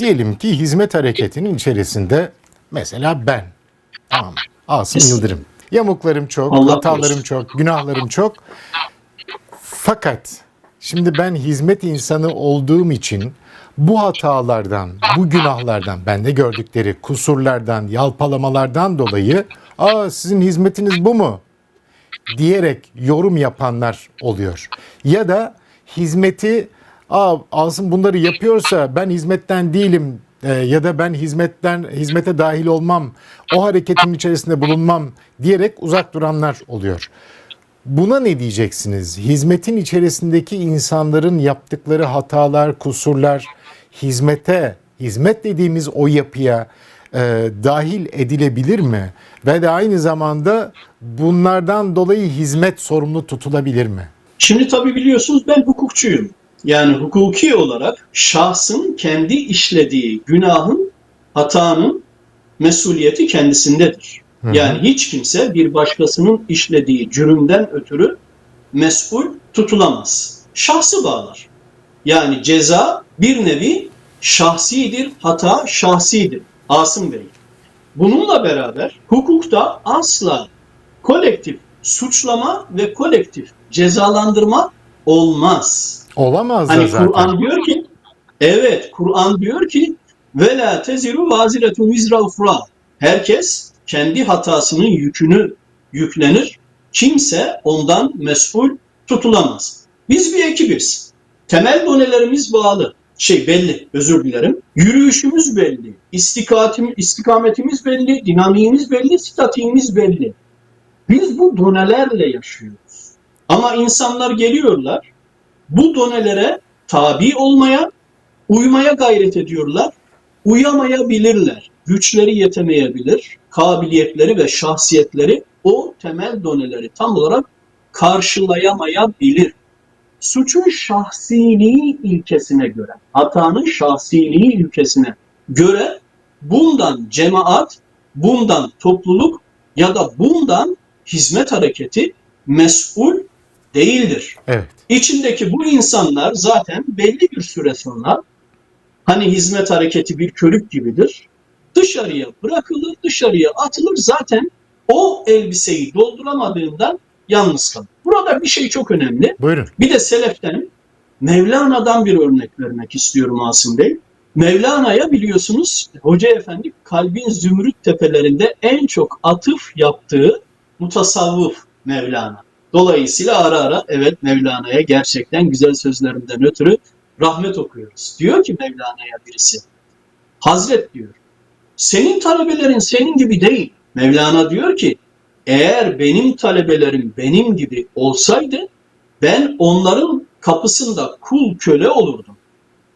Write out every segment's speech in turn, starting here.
diyelim ki hizmet hareketinin içerisinde mesela ben. Tamam. Asım Yıldırım. Yamuklarım çok, Allah hatalarım korusun. çok, günahlarım çok. Fakat şimdi ben hizmet insanı olduğum için bu hatalardan, bu günahlardan, bende gördükleri kusurlardan, yalpalamalardan dolayı ''Aa sizin hizmetiniz bu mu?'' diyerek yorum yapanlar oluyor. Ya da hizmeti Aa, Asım bunları yapıyorsa ben hizmetten değilim e, ya da ben hizmetten hizmete dahil olmam, o hareketin içerisinde bulunmam diyerek uzak duranlar oluyor. Buna ne diyeceksiniz? Hizmetin içerisindeki insanların yaptıkları hatalar, kusurlar hizmete, hizmet dediğimiz o yapıya e, dahil edilebilir mi? Ve de aynı zamanda bunlardan dolayı hizmet sorumlu tutulabilir mi? Şimdi tabii biliyorsunuz ben hukukçuyum. Yani hukuki olarak şahsın kendi işlediği günahın, hatanın mesuliyeti kendisindedir. Yani hiç kimse bir başkasının işlediği cürümden ötürü mesul tutulamaz. Şahsı bağlar. Yani ceza bir nevi şahsidir, hata şahsidir. Asım Bey. Bununla beraber hukukta asla kolektif suçlama ve kolektif cezalandırma olmaz. Olamaz Hani zaten. Kur'an diyor ki evet Kur'an diyor ki ve la teziru vaziretun vizra ufra. Herkes kendi hatasının yükünü yüklenir. Kimse ondan mesul tutulamaz. Biz bir ekibiz. Temel donelerimiz bağlı. Şey belli, özür dilerim. Yürüyüşümüz belli. İstikatim, istikametimiz belli. Dinamiğimiz belli. Statiğimiz belli. Biz bu donelerle yaşıyoruz. Ama insanlar geliyorlar, bu donelere tabi olmaya, uymaya gayret ediyorlar. Uyamayabilirler. Güçleri yetemeyebilir. Kabiliyetleri ve şahsiyetleri o temel doneleri tam olarak karşılayamayabilir. Suçun şahsiliği ilkesine göre, hatanın şahsiliği ilkesine göre bundan cemaat, bundan topluluk ya da bundan hizmet hareketi mesul değildir. Evet. İçindeki bu insanlar zaten belli bir süre sonra hani hizmet hareketi bir körük gibidir. Dışarıya bırakılır, dışarıya atılır zaten o elbiseyi dolduramadığından yalnız kalır. Burada bir şey çok önemli. Buyurun. Bir de Selef'ten Mevlana'dan bir örnek vermek istiyorum Asım Bey. Mevlana'ya biliyorsunuz Hoca Efendi kalbin zümrüt tepelerinde en çok atıf yaptığı mutasavvıf Mevlana. Dolayısıyla ara ara evet Mevlana'ya gerçekten güzel sözlerinden ötürü rahmet okuyoruz. Diyor ki Mevlana'ya birisi. Hazret diyor. Senin talebelerin senin gibi değil. Mevlana diyor ki eğer benim talebelerim benim gibi olsaydı ben onların kapısında kul köle olurdum.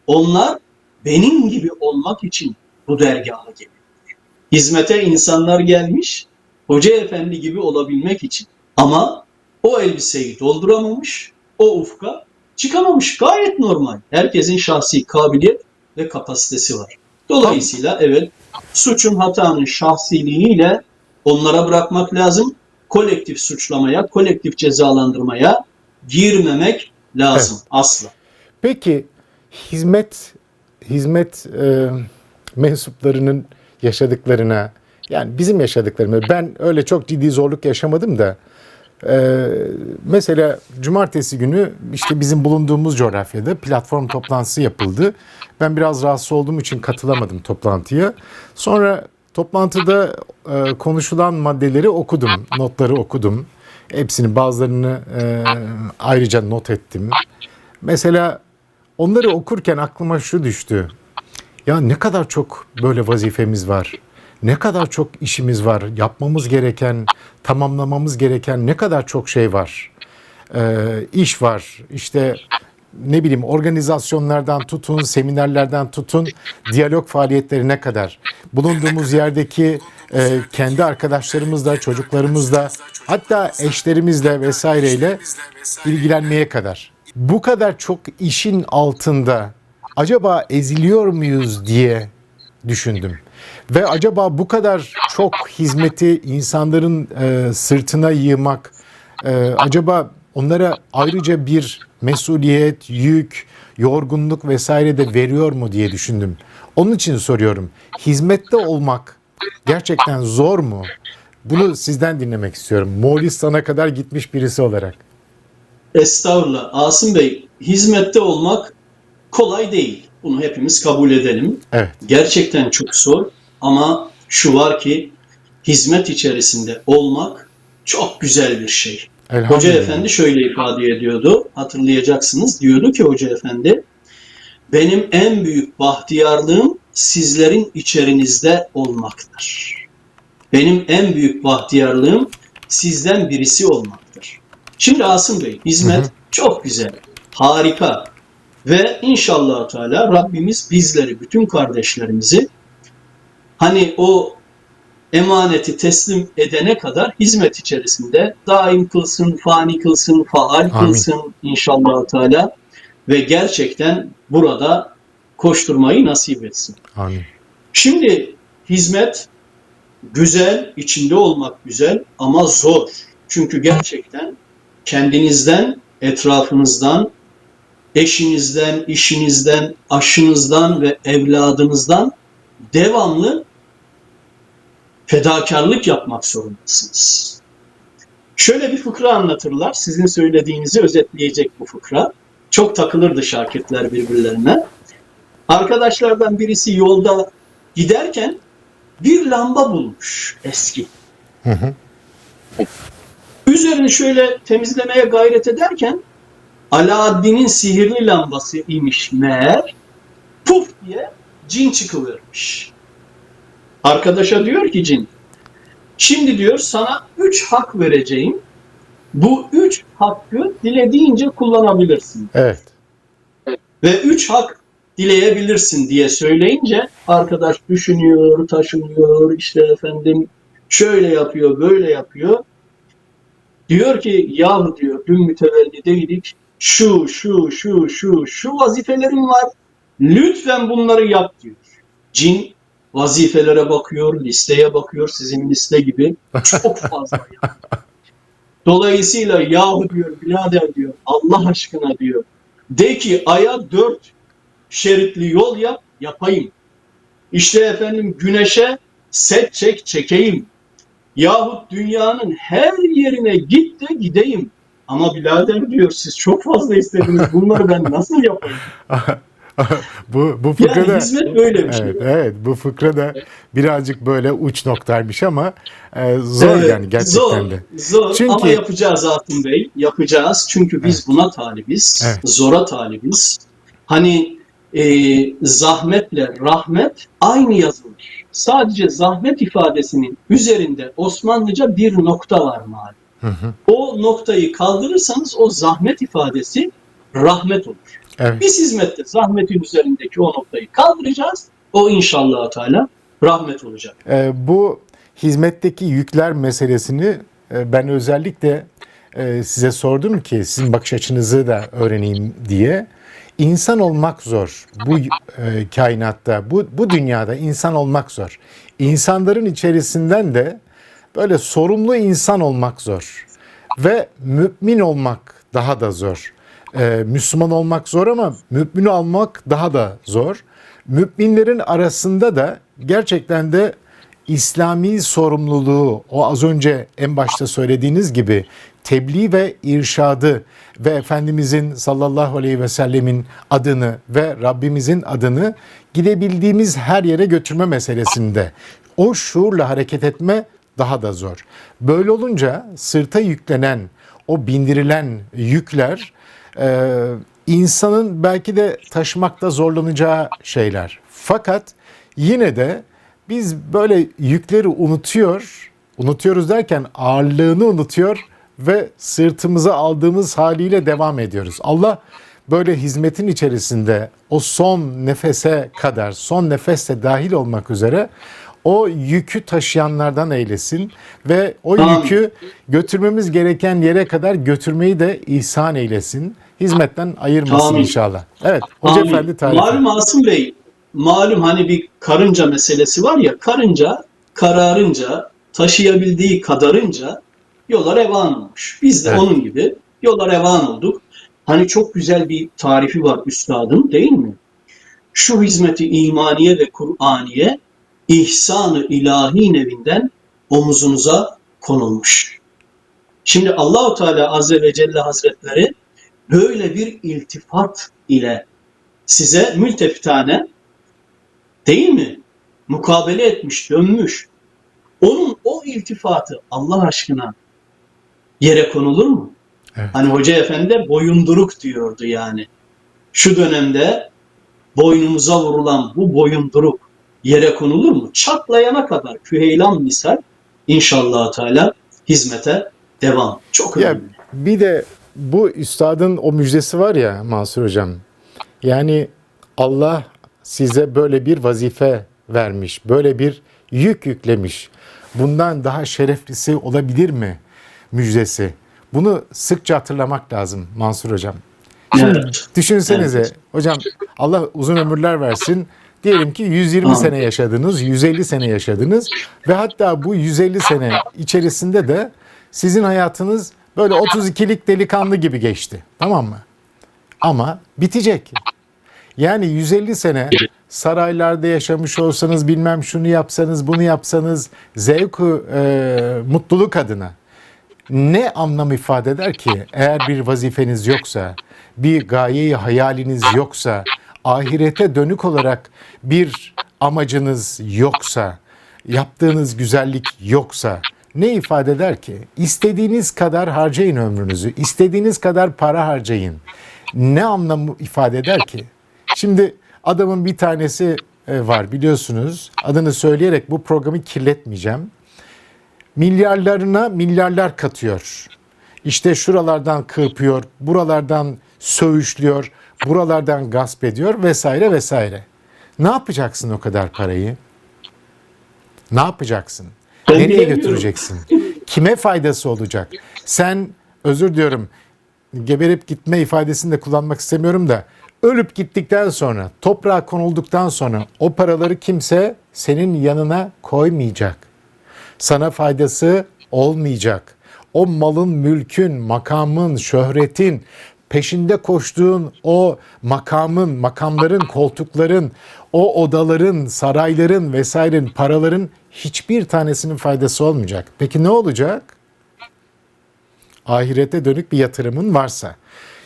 Onlar benim gibi olmak için bu dergaha geliyor. Hizmete insanlar gelmiş, Hoca Efendi gibi olabilmek için. Ama o elbiseyi dolduramamış, o ufka çıkamamış. Gayet normal. Herkesin şahsi kabiliyet ve kapasitesi var. Dolayısıyla evet suçun hatanın şahsiliğiyle onlara bırakmak lazım. Kolektif suçlamaya, kolektif cezalandırmaya girmemek lazım asla. Peki hizmet hizmet e, mensuplarının yaşadıklarına yani bizim yaşadıklarımız ben öyle çok ciddi zorluk yaşamadım da e, mesela cumartesi günü işte bizim bulunduğumuz coğrafyada platform toplantısı yapıldı. Ben biraz rahatsız olduğum için katılamadım toplantıya. Sonra toplantıda e, konuşulan maddeleri okudum, notları okudum. Hepsini bazılarını e, ayrıca not ettim. Mesela onları okurken aklıma şu düştü. Ya ne kadar çok böyle vazifemiz var. Ne kadar çok işimiz var. Yapmamız gereken, tamamlamamız gereken ne kadar çok şey var. Ee, iş var. İşte ne bileyim organizasyonlardan tutun, seminerlerden tutun, diyalog faaliyetlerine kadar. Bulunduğumuz yerdeki e, kendi arkadaşlarımızla, çocuklarımızla, hatta eşlerimizle vesaireyle ilgilenmeye kadar. Bu kadar çok işin altında acaba eziliyor muyuz diye düşündüm. Ve acaba bu kadar çok hizmeti insanların e, sırtına yığmak e, acaba onlara ayrıca bir mesuliyet, yük, yorgunluk vesaire de veriyor mu diye düşündüm. Onun için soruyorum. Hizmette olmak gerçekten zor mu? Bunu sizden dinlemek istiyorum. Moğolistan'a kadar gitmiş birisi olarak. Estağfurullah. Asım Bey, hizmette olmak kolay değil. Bunu hepimiz kabul edelim. Evet. Gerçekten çok zor ama şu var ki hizmet içerisinde olmak çok güzel bir şey. Hoca. Efendi şöyle ifade ediyordu. Hatırlayacaksınız. Diyordu ki Hoca Efendi benim en büyük bahtiyarlığım sizlerin içerinizde olmaktır. Benim en büyük bahtiyarlığım sizden birisi olmaktır. Şimdi Asım Bey hizmet Hı hı. çok güzel, harika ve inşallah Teala Rabbimiz bizleri, bütün kardeşlerimizi hani o emaneti teslim edene kadar hizmet içerisinde daim kılsın, fani kılsın, faal Amin. kılsın inşallah Teala ve gerçekten burada koşturmayı nasip etsin. Amin. Şimdi hizmet güzel, içinde olmak güzel ama zor. Çünkü gerçekten kendinizden, etrafınızdan, eşinizden, işinizden, aşınızdan ve evladınızdan devamlı fedakarlık yapmak zorundasınız. Şöyle bir fıkra anlatırlar. Sizin söylediğinizi özetleyecek bu fıkra. Çok takılırdı şakirtler birbirlerine. Arkadaşlardan birisi yolda giderken bir lamba bulmuş eski. Hı hı. Üzerini şöyle temizlemeye gayret ederken Alaaddin'in sihirli lambası imiş meğer puf diye cin çıkıvermiş. Arkadaşa diyor ki cin şimdi diyor sana üç hak vereceğim. Bu üç hakkı dilediğince kullanabilirsin. Evet. Ve üç hak dileyebilirsin diye söyleyince arkadaş düşünüyor, taşınıyor, işte efendim şöyle yapıyor, böyle yapıyor. Diyor ki yahu diyor dün mütevellideydik. Şu, şu, şu, şu, şu vazifelerim var. Lütfen bunları yap diyor. Cin vazifelere bakıyor, listeye bakıyor sizin liste gibi. Çok fazla. yani. Dolayısıyla yahu diyor birader diyor Allah aşkına diyor. De ki aya dört şeritli yol yap, yapayım. İşte efendim güneşe set çek, çekeyim. Yahut dünyanın her yerine git de gideyim. Ama birader diyor siz çok fazla istediniz. Bunları ben nasıl yapayım? bu bu fıkra Yani da hizmet böyle bir şey. Evet, evet. Bu fıkra da birazcık böyle uç noktaymış ama e, zor Evet, yani gerçekten zor, de. Zor Çünkü- ama yapacağız Atun Bey. Yapacağız. Çünkü biz buna talibiz. Evet. Zora talibiz. Hani e, zahmetle rahmet aynı yazılır. Sadece zahmet ifadesinin üzerinde Osmanlıca bir nokta var malum. Hı hı. O noktayı kaldırırsanız o zahmet ifadesi rahmet olur. Evet. Biz hizmette zahmetin üzerindeki o noktayı kaldıracağız. O inşallah Teala rahmet olacak. E, bu hizmetteki yükler meselesini e, ben özellikle e, size sordum ki sizin bakış açınızı da öğreneyim diye. İnsan olmak zor. Bu e, kainatta, bu, bu dünyada insan olmak zor. İnsanların içerisinden de böyle sorumlu insan olmak zor. Ve mümin olmak daha da zor. Ee, Müslüman olmak zor ama mümin olmak daha da zor. Müminlerin arasında da gerçekten de İslami sorumluluğu, o az önce en başta söylediğiniz gibi tebliğ ve irşadı ve Efendimizin sallallahu aleyhi ve sellemin adını ve Rabbimizin adını gidebildiğimiz her yere götürme meselesinde o şuurla hareket etme daha da zor. Böyle olunca sırta yüklenen, o bindirilen yükler e, insanın belki de taşımakta zorlanacağı şeyler. Fakat yine de biz böyle yükleri unutuyor, unutuyoruz derken ağırlığını unutuyor ve sırtımıza aldığımız haliyle devam ediyoruz. Allah böyle hizmetin içerisinde o son nefese kadar, son nefeste dahil olmak üzere o yükü taşıyanlardan eylesin ve o yükü götürmemiz gereken yere kadar götürmeyi de ihsan eylesin. Hizmetten ayırmasın Amin. inşallah. Evet, Hoca Amin. Efendi tarifi. Malum Asım Bey, malum hani bir karınca meselesi var ya, karınca kararınca, taşıyabildiği kadarınca yola revan olmuş. Biz de Evet. onun gibi yola revan olduk. Hani çok güzel bir tarifi var üstadın değil mi? şu hizmeti imaniye ve Kur'aniye ihsanı ilahi nevinden omuzunuza konulmuş. Şimdi Allahu Teala Azze ve Celle Hazretleri böyle bir iltifat ile size mültefitane değil mi? Mukabele etmiş, dönmüş. Onun o iltifatı Allah aşkına yere konulur mu? Evet. Hani Hoca Efendi boyunduruk diyordu yani. Şu dönemde boynumuza vurulan bu boyunduruk yere konulur mu? Çatlayana kadar küheylan misal inşallah Teala hizmete devam. Çok Ya önemli. bir de bu üstadın o müjdesi var ya Mansur Hocam. Yani Allah size böyle bir vazife vermiş, böyle bir yük yüklemiş. Bundan daha şereflisi olabilir mi müjdesi? Bunu sıkça hatırlamak lazım Mansur Hocam. Şimdi Evet. düşünsenize Evet. hocam Allah uzun ömürler versin. Diyelim ki 120 Amin. sene yaşadınız, 150 sene yaşadınız ve hatta bu 150 sene içerisinde de sizin hayatınız böyle 32'lik delikanlı gibi geçti. Tamam mı? Ama bitecek. Yani 150 sene saraylarda yaşamış olsanız bilmem şunu yapsanız bunu yapsanız zevku e, mutluluk adına ne anlam ifade eder ki eğer bir vazifeniz yoksa, bir gayeyi hayaliniz yoksa, ahirete dönük olarak bir amacınız yoksa, yaptığınız güzellik yoksa ne ifade eder ki? İstediğiniz kadar harcayın ömrünüzü, istediğiniz kadar para harcayın. Ne anlamı ifade eder ki? Şimdi adamın bir tanesi e, var biliyorsunuz. Adını söyleyerek bu programı kirletmeyeceğim milyarlarına milyarlar katıyor. İşte şuralardan kırpıyor, buralardan söğüşlüyor, buralardan gasp ediyor vesaire vesaire. Ne yapacaksın o kadar parayı? Ne yapacaksın? Nereye götüreceksin? Kime faydası olacak? Sen özür diyorum geberip gitme ifadesini de kullanmak istemiyorum da ölüp gittikten sonra, toprağa konulduktan sonra o paraları kimse senin yanına koymayacak sana faydası olmayacak. O malın, mülkün, makamın, şöhretin, peşinde koştuğun o makamın, makamların, koltukların, o odaların, sarayların vesairenin, paraların hiçbir tanesinin faydası olmayacak. Peki ne olacak? ahirete dönük bir yatırımın varsa.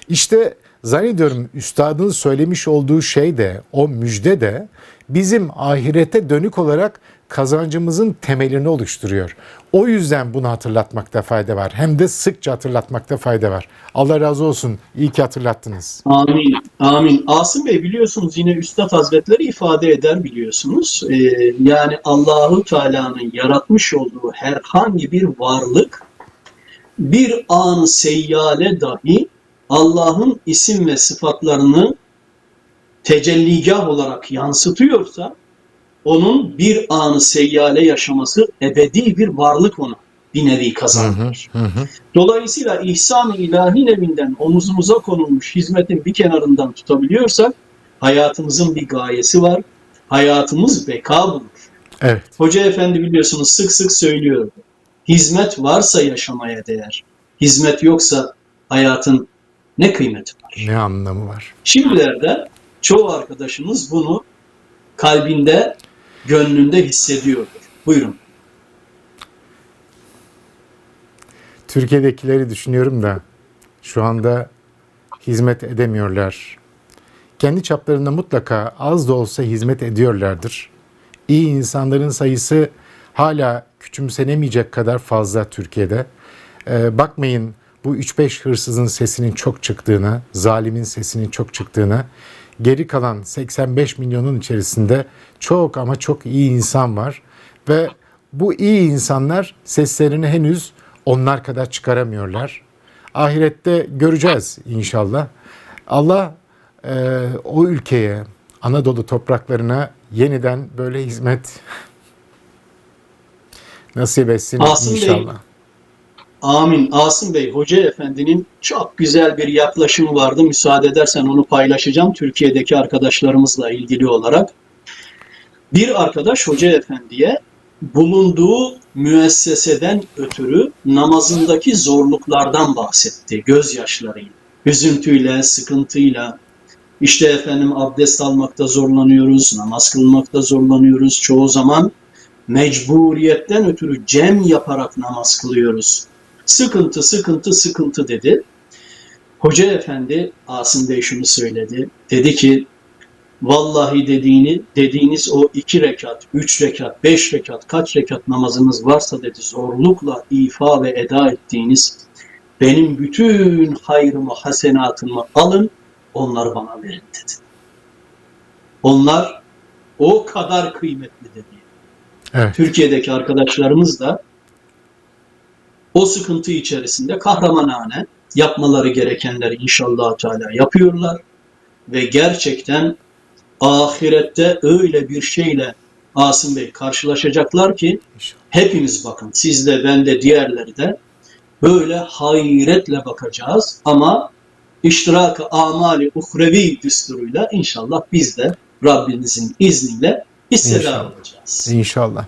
İşte zannediyorum üstadın söylemiş olduğu şey de o müjde de bizim ahirete dönük olarak kazancımızın temelini oluşturuyor. O yüzden bunu hatırlatmakta fayda var. Hem de sıkça hatırlatmakta fayda var. Allah razı olsun. İyi ki hatırlattınız. Amin. Amin. Asım Bey biliyorsunuz yine Üstad Hazretleri ifade eder biliyorsunuz. Ee, yani Allahu Teala'nın yaratmış olduğu herhangi bir varlık bir an seyyale dahi Allah'ın isim ve sıfatlarını tecelligah olarak yansıtıyorsa onun bir anı seyyale yaşaması ebedi bir varlık ona bir nevi kazandırır. Hı hı. Dolayısıyla ihsan-ı ilahi nevinden omuzumuza konulmuş hizmetin bir kenarından tutabiliyorsak hayatımızın bir gayesi var. Hayatımız beka bulur. Evet. Hoca Efendi biliyorsunuz sık sık söylüyor. Hizmet varsa yaşamaya değer. Hizmet yoksa hayatın ne kıymeti var? Ne anlamı var? Şimdilerde çoğu arkadaşımız bunu kalbinde, gönlünde hissediyordur. Buyurun. Türkiye'dekileri düşünüyorum da şu anda hizmet edemiyorlar. Kendi çaplarında mutlaka az da olsa hizmet ediyorlardır. İyi insanların sayısı hala küçümsenemeyecek kadar fazla Türkiye'de. Ee, bakmayın bu 3-5 hırsızın sesinin çok çıktığına, zalimin sesinin çok çıktığına, geri kalan 85 milyonun içerisinde çok ama çok iyi insan var ve bu iyi insanlar seslerini henüz onlar kadar çıkaramıyorlar. Ahirette göreceğiz inşallah. Allah e, o ülkeye, Anadolu topraklarına yeniden böyle hizmet nasip etsin Asım Bey, inşallah. Amin. Asım Bey, Hoca Efendi'nin çok güzel bir yaklaşımı vardı. Müsaade edersen onu paylaşacağım Türkiye'deki arkadaşlarımızla ilgili olarak. Bir arkadaş Hoca Efendi'ye bulunduğu müesseseden ötürü namazındaki zorluklardan bahsetti gözyaşlarıyla, üzüntüyle, sıkıntıyla. İşte efendim abdest almakta zorlanıyoruz, namaz kılmakta zorlanıyoruz. Çoğu zaman mecburiyetten ötürü cem yaparak namaz kılıyoruz. Sıkıntı, sıkıntı, sıkıntı dedi. Hoca efendi Asım Bey şunu söyledi. Dedi ki vallahi dediğini dediğiniz o iki rekat, üç rekat, beş rekat, kaç rekat namazınız varsa dedi zorlukla ifa ve eda ettiğiniz benim bütün hayrımı, hasenatımı alın, onları bana verin dedi. Onlar o kadar kıymetli dedi. Evet. Türkiye'deki arkadaşlarımız da o sıkıntı içerisinde kahramanane yapmaları gerekenleri inşallah Teala yapıyorlar ve gerçekten ahirette öyle bir şeyle Asım Bey karşılaşacaklar ki hepimiz bakın siz de ben de diğerleri de böyle hayretle bakacağız ama iştirak-ı amali uhrevi düsturuyla inşallah biz de Rabbimizin izniyle hissedar olacağız. İnşallah.